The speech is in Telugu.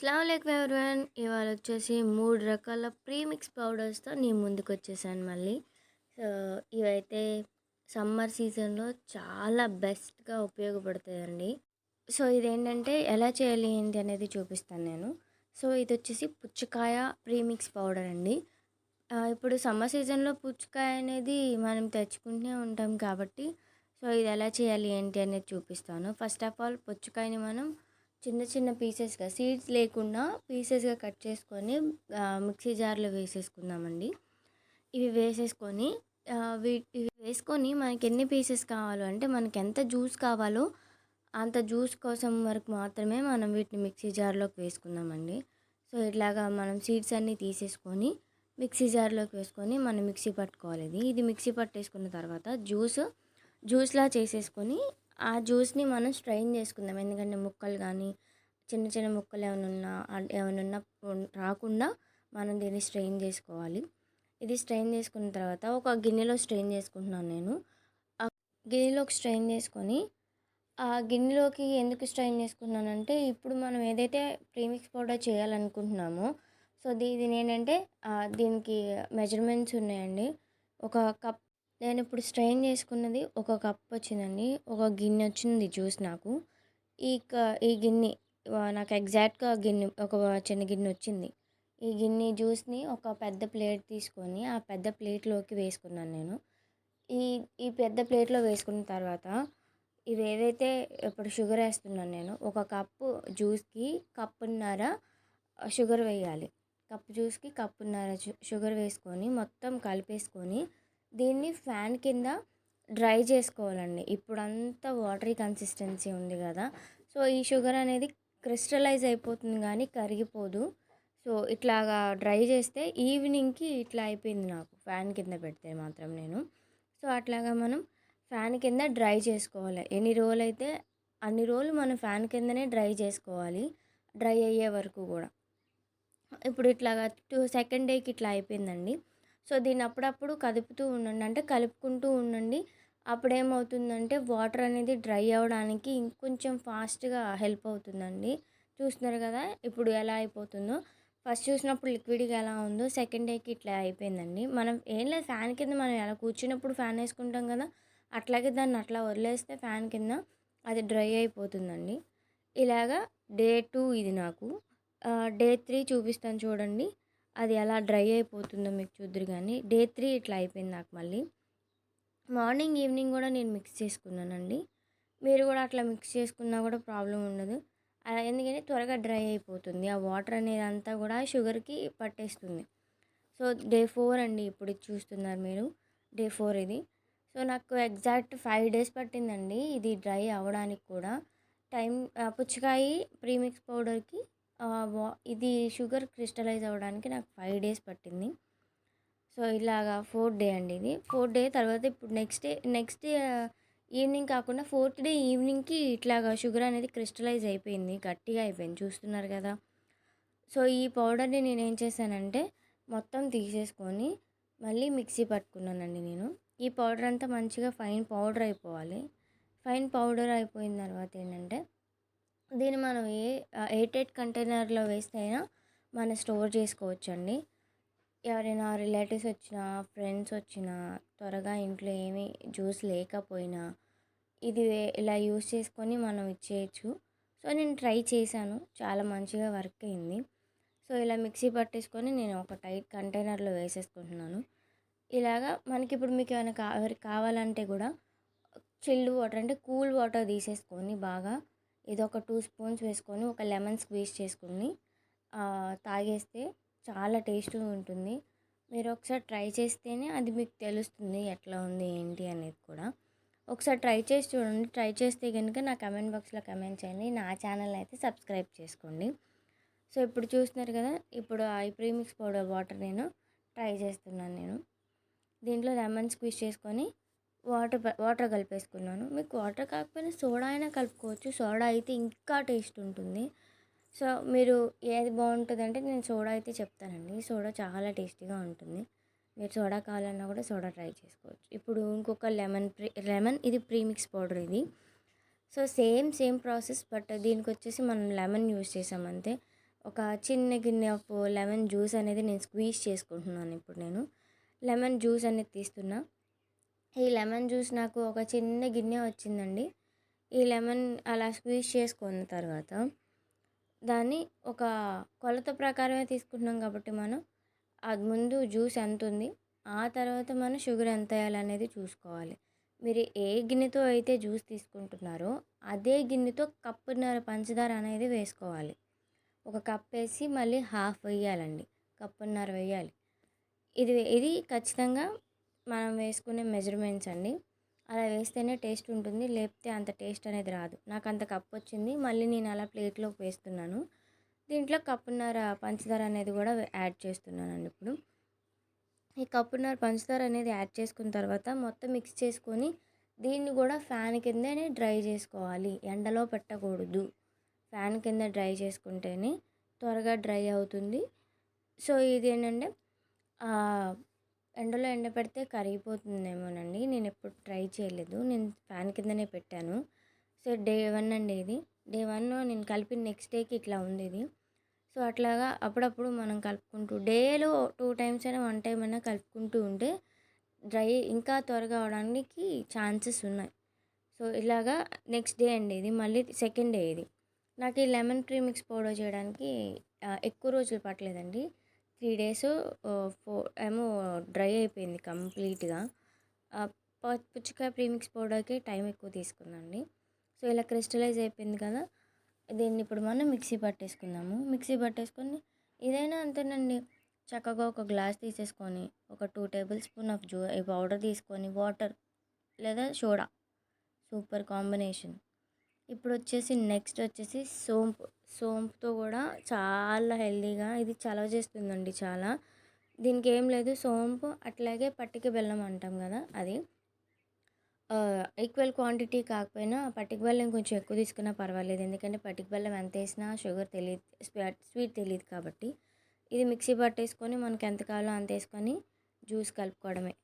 అస్సలాముఅలైకుం ఎవరివన్ ఇవాళ వచ్చేసి మూడు రకాల ప్రీమిక్స్ పౌడర్స్తో నేను ముందుకు వచ్చేసాను మళ్ళీ. సో ఇవైతే సమ్మర్ సీజన్లో చాలా బెస్ట్గా ఉపయోగపడుతుందండి సో ఇదేంటంటే ఎలా చేయాలి ఏంటి అనేది చూపిస్తాను నేను. సో ఇది వచ్చేసి పుచ్చకాయ ప్రీమిక్స్ పౌడర్ అండి. ఇప్పుడు సమ్మర్ సీజన్లో పుచ్చకాయ అనేది మనం తెచ్చుకుంటూనే ఉంటాం కాబట్టి సో ఇది ఎలా చేయాలి ఏంటి అనేది చూపిస్తాను. ఫస్ట్ ఆఫ్ ఆల్ పుచ్చకాయని మనం చిన్న చిన్న పీసెస్గా సీడ్స్ లేకుండా పీసెస్గా కట్ చేసుకొని మిక్సీ జార్లో వేసేసుకుందామండి. ఇవి వేసేసుకొని వీటి వేసుకొని మనకి ఎన్ని పీసెస్ కావాలో అంటే మనకి ఎంత జ్యూస్ కావాలో అంత జ్యూస్ కోసం వరకు మాత్రమే మనం వీటిని మిక్సీ జార్లోకి వేసుకుందామండి. సో ఇట్లాగా మనం సీడ్స్ అన్నీ తీసేసుకొని మిక్సీ జార్లోకి వేసుకొని మనం మిక్సీ పట్టుకోవాలి. ఇది ఇది మిక్సీ పట్టేసుకున్న తర్వాత జ్యూస్ జ్యూస్లా చేసేసుకొని ఆ జ్యూస్ని మనం స్ట్రెయిన్ చేసుకుందాం. ఎందుకంటే ముక్కలు కానీ చిన్న చిన్న ముక్కలు ఏమైనా ఉన్నా ఏమైనా ఉన్నా రాకుండా మనం దీన్ని స్ట్రెయిన్ చేసుకోవాలి. ఇది స్ట్రెయిన్ చేసుకున్న తర్వాత ఒక గిన్నెలో స్ట్రెయిన్ చేసుకుంటున్నాను నేను. ఆ గిన్నెలోకి స్ట్రెయిన్ చేసుకొని ఆ గిన్నెలోకి ఎందుకు స్ట్రెయిన్ చేసుకున్నానంటే ఇప్పుడు మనం ఏదైతే ప్రీమిక్స్ పౌడర్ చేయాలనుకుంటున్నామో సో దీని ఏంటంటే దీనికి మెజర్మెంట్స్ ఉన్నాయండి. ఒక కప్ నేను ఇప్పుడు స్ట్రెయిన్ చేసుకున్నది ఒక కప్ వచ్చిందండి ఒక గిన్నె వచ్చింది జ్యూస్ నాకు. ఈ క ఈ గిన్నె నాకు ఎగ్జాక్ట్గా గిన్నె ఒక చిన్న గిన్నె వచ్చింది. ఈ గిన్నె జ్యూస్ని ఒక పెద్ద ప్లేట్ తీసుకొని ఆ పెద్ద ప్లేట్లోకి వేసుకున్నాను నేను. ఈ ఈ పెద్ద ప్లేట్లో వేసుకున్న తర్వాత ఇవి ఏవైతే ఇప్పుడు షుగర్ వేస్తున్నాను నేను ఒక కప్పు జ్యూస్కి కప్పున్నర షుగర్ వేయాలి. కప్పు జ్యూస్కి కప్పున్నర షుగర్ వేసుకొని మొత్తం కలిపేసుకొని దీన్ని ఫ్యాన్ కింద డ్రై చేసుకోవాలండి. ఇప్పుడంతా వాటరీ కన్సిస్టెన్సీ ఉంది కదా. సో ఈ షుగర్ అనేది క్రిస్టలైజ్ అయిపోతుంది కానీ కరిగిపోదు. సో ఇట్లాగా డ్రై చేస్తే ఈవినింగ్కి ఇట్లా అయిపోయింది నాకు. ఫ్యాన్ కింద పెడితే మాత్రం నేను. సో అట్లాగా మనం ఫ్యాన్ కింద డ్రై చేసుకోవాలి. ఎన్ని రోజులు అయితే అన్ని రోజులు మనం ఫ్యాన్ కిందనే డ్రై చేసుకోవాలి. డ్రై అయ్యే వరకు కూడా. ఇప్పుడు ఇట్లాగా టూ సెకండ్ డేకి ఇట్లా అయిపోయిందండి. సో దీన్ని అప్పుడప్పుడు కదుపుతూ ఉండండి. అంటే కలుపుకుంటూ ఉండండి. అప్పుడు ఏమవుతుందంటే వాటర్ అనేది డ్రై అవ్వడానికి ఇంకొంచెం ఫాస్ట్గా హెల్ప్ అవుతుందండి. చూస్తున్నారు కదా ఇప్పుడు ఎలా అయిపోతుందో. ఫస్ట్ చూసినప్పుడు లిక్విడ్గా ఎలా ఉందో సెకండ్ డేకి ఇట్లా అయిపోయిందండి. మనం ఏం లేదు ఫ్యాన్ కింద మనం ఎలా కూర్చున్నప్పుడు ఫ్యాన్ వేసుకుంటాం కదా అట్లాగే దాన్ని అట్లా వదిలేస్తే ఫ్యాన్ కింద అది డ్రై అయిపోతుందండి. ఇలాగా డే టూ ఇది నాకు. డే త్రీ చూపిస్తాను చూడండి. అది ఎలా డ్రై అయిపోతుందో మీకు చూద్దరు కానీ డే త్రీ ఇట్లా అయిపోయింది నాకు మళ్ళీ. మార్నింగ్ ఈవినింగ్ కూడా నేను మిక్స్ చేసుకున్నానండి. మీరు కూడా అట్లా మిక్స్ చేసుకున్నా కూడా ప్రాబ్లం ఉండదు. ఎందుకంటే త్వరగా డ్రై అయిపోతుంది. ఆ వాటర్ అనేది అంతా కూడా షుగర్కి పట్టేస్తుంది. సో డే ఫోర్ అండి ఇప్పుడు ఇది చూస్తున్నారు మీరు. డే ఫోర్ ఇది. సో నాకు ఎగ్జాక్ట్ ఫైవ్ డేస్ పట్టిందండి ఇది డ్రై అవ్వడానికి కూడా. టైం పుచ్చకాయి పుచ్చకాయ ప్రీమిక్స్ పౌడర్కి వా ఇది షుగర్ క్రిస్టలైజ్ అవ్వడానికి నాకు ఫైవ్ డేస్ పట్టింది. సో ఇలాగా ఫోర్త్ డే అండి ఇది. ఫోర్త్ డే తర్వాత ఇప్పుడు next day next day evening కాకుండా ఫోర్త్ డే ఈవినింగ్కి ఇట్లాగా షుగర్ అనేది క్రిస్టలైజ్ అయిపోయింది గట్టిగా అయిపోయింది. చూస్తున్నారు కదా. సో ఈ పౌడర్ని నేను ఏం చేశానంటే మొత్తం తీసేసుకొని మళ్ళీ మిక్సీ పట్టుకున్నానండి నేను. ఈ పౌడర్ అంతా మంచిగా ఫైన్ పౌడర్ అయిపోవాలి. ఫైన్ పౌడర్ అయిపోయిన తర్వాత ఏంటంటే దీన్ని మనం ఏ ఎయిట్ కంటైనర్లో వేస్తే అయినా మనం స్టోర్ చేసుకోవచ్చండి. ఎవరైనా రిలేటివ్స్ వచ్చినా ఫ్రెండ్స్ వచ్చినా త్వరగా ఇంట్లో ఏమీ జ్యూస్ లేకపోయినా ఇది ఇలా యూస్ చేసుకొని మనం ఇచ్చేయచ్చు. సో నేను ట్రై చేశాను. చాలా మంచిగా వర్క్ అయింది. సో ఇలా మిక్సీ పట్టేసుకొని నేను ఒక టైట్ కంటైనర్లో వేసేసుకుంటున్నాను. ఇలాగా మనకి ఇప్పుడు మీకు ఏమైనా కా కావాలంటే కూడా చిల్డ్ వాటర్ అంటే కూల్ వాటర్ తీసేసుకొని బాగా ఇది ఒక టూ స్పూన్స్ వేసుకొని ఒక లెమన్ స్క్వీజ్ చేసుకొని తాగేస్తే చాలా టేస్ట్గా ఉంటుంది. మీరు ఒకసారి ట్రై చేస్తేనే అది మీకు తెలుస్తుంది ఎట్లా ఉంది ఏంటి అనేది కూడా. ఒకసారి ట్రై చేసి చూడండి. ట్రై చేస్తే కనుక నా కమెంట్ బాక్స్లో కమెంట్ చేయండి. నా ఛానల్ అయితే సబ్స్క్రైబ్ చేసుకోండి. సో ఇప్పుడు చూస్తున్నారు కదా ఇప్పుడు ఐ ప్రీమిక్స్ పౌడర్ వాటర్ నేను ట్రై చేస్తున్నాను నేను. దీంట్లో లెమన్ స్క్వీజ్ చేసుకొని వాటర్ వాటర్ కలిపేసుకున్నాను. మీకు వాటర్ కాకపోయినా సోడా అయినా కలుపుకోవచ్చు. సోడా అయితే ఇంకా టేస్ట్ ఉంటుంది. సో మీరు ఏది బాగుంటుంది అంటే నేను సోడా అయితే చెప్తానండి. సోడా చాలా టేస్టీగా ఉంటుంది. మీరు సోడా కావాలన్నా కూడా సోడా ట్రై చేసుకోవచ్చు. ఇప్పుడు ఇంకొక లెమన్ ప్రీ లెమన్ ఇది ప్రీమిక్స్ పౌడర్ ఇది. So same same process but దీనికి వచ్చేసి మనం లెమన్ యూస్ చేసామంతే అంతే. ఒక చిన్న గిన్నె ఆఫ్ లెమన్ జ్యూస్ అనేది నేను స్క్వీజ్ చేసుకుంటున్నాను ఇప్పుడు నేను. లెమన్ జ్యూస్ అనేది తీస్తున్నా. ఈ లెమన్ జ్యూస్ నాకు ఒక చిన్న గిన్నె వచ్చిందండి. ఈ లెమన్ అలా స్క్వీజ్ చేసుకున్న తర్వాత దాన్ని ఒక కొలత ప్రకారమే తీసుకుంటున్నాం కాబట్టి మనం అది ముందు జ్యూస్ ఎంత ఉంది ఆ తర్వాత మనం షుగర్ ఎంత వేయాలనేది చూసుకోవాలి. మీరు ఏ గిన్నెతో అయితే జ్యూస్ తీసుకుంటున్నారో అదే గిన్నెతో కప్పున్నర పంచదార అనేది వేసుకోవాలి. ఒక కప్ వేసి మళ్ళీ హాఫ్ వేయాలండి కప్పున్నర వేయాలి. ఇది ఇది ఖచ్చితంగా మనం వేసుకునే మెజర్మెంట్స్ అండి. అలా వేస్తేనే టేస్ట్ ఉంటుంది. లేకపోతే అంత టేస్ట్ అనేది రాదు. నాకు అంత కప్పు వచ్చింది. మళ్ళీ నేను అలా ప్లేట్లోకి వేస్తున్నాను. దీంట్లో కప్పున్నర పంచదార అనేది కూడా యాడ్ చేస్తున్నానండి ఇప్పుడు. ఈ కప్పున్నర పంచదార అనేది యాడ్ చేసుకున్న తర్వాత మొత్తం మిక్స్ చేసుకొని దీన్ని కూడా ఫ్యాన్ కిందనే డ్రై చేసుకోవాలి. ఎండలో పెట్టకూడదు. ఫ్యాన్ కింద డ్రై చేసుకుంటేనే త్వరగా డ్రై అవుతుంది. సో ఇది ఏంటంటే ఎండలో ఎండ పెడితే కరిగిపోతుందేమోనండి. నేను ఎప్పుడు ట్రై చేయలేదు. నేను ఫ్యాన్ కిందనే పెట్టాను. సో డే వన్ అండి ఇది. డే వన్ నేను కలిపిన నెక్స్ట్ డేకి ఇట్లా ఉంది ఇది సో అట్లాగా అప్పుడప్పుడు మనం కలుపుకుంటూ డేలో టూ టైమ్స్ అయినా వన్ టైం అయినా కలుపుకుంటూ ఉంటే డ్రై ఇంకా త్వరగా అవడానికి ఛాన్సెస్ ఉన్నాయి. సో ఇలాగా నెక్స్ట్ డే అండి ఇది. మళ్ళీ సెకండ్ డే ఇది. నాకు ఈ లెమన్ ట్రీ మిక్స్ పౌడర్ చేయడానికి ఎక్కువ రోజులు పట్టలేదండి. త్రీ డేస్ ఫోర్ ఏమో డ్రై అయిపోయింది కంప్లీట్గా. పుచ్చకాయ ప్రీమిక్స్ పౌడర్కి టైం ఎక్కువ తీసుకుందండి. సో ఇలా క్రిస్టలైజ్ అయిపోయింది కదా దీన్ని ఇప్పుడు మనం మిక్సీ పట్టేసుకుందాము. మిక్సీ పట్టేసుకొని ఇదైనా అంతేనండి చక్కగా ఒక గ్లాస్ తీసేసుకొని ఒక టూ టేబుల్ స్పూన్ ఆఫ్ జూ ఈ పౌడర్ తీసుకొని వాటర్ లేదా సోడా సూపర్ కాంబినేషన్. ఇప్పుడు వచ్చేసి నెక్స్ట్ వచ్చేసి సోంపు. సోంపుతో కూడా చాలా హెల్దీగా ఇది చలవ చేస్తుందండి చాలా. దీనికి ఏం లేదు సోంపు అట్లాగే పట్టిక బెల్లం అంటాం కదా అది. ఈక్వల్ క్వాంటిటీ కాకపోయినా పట్టిక బెల్లం కొంచెం ఎక్కువ తీసుకున్నా పర్వాలేదు. ఎందుకంటే పట్టిక బెల్లం ఎంత వేసినా షుగర్ తెలియదు స్వీట్ తెలియదు కాబట్టి. ఇది మిక్సీ పట్టేసుకొని మనకి ఎంత కావాలో అంత వేసుకొని జ్యూస్ కలుపుకోవడమే.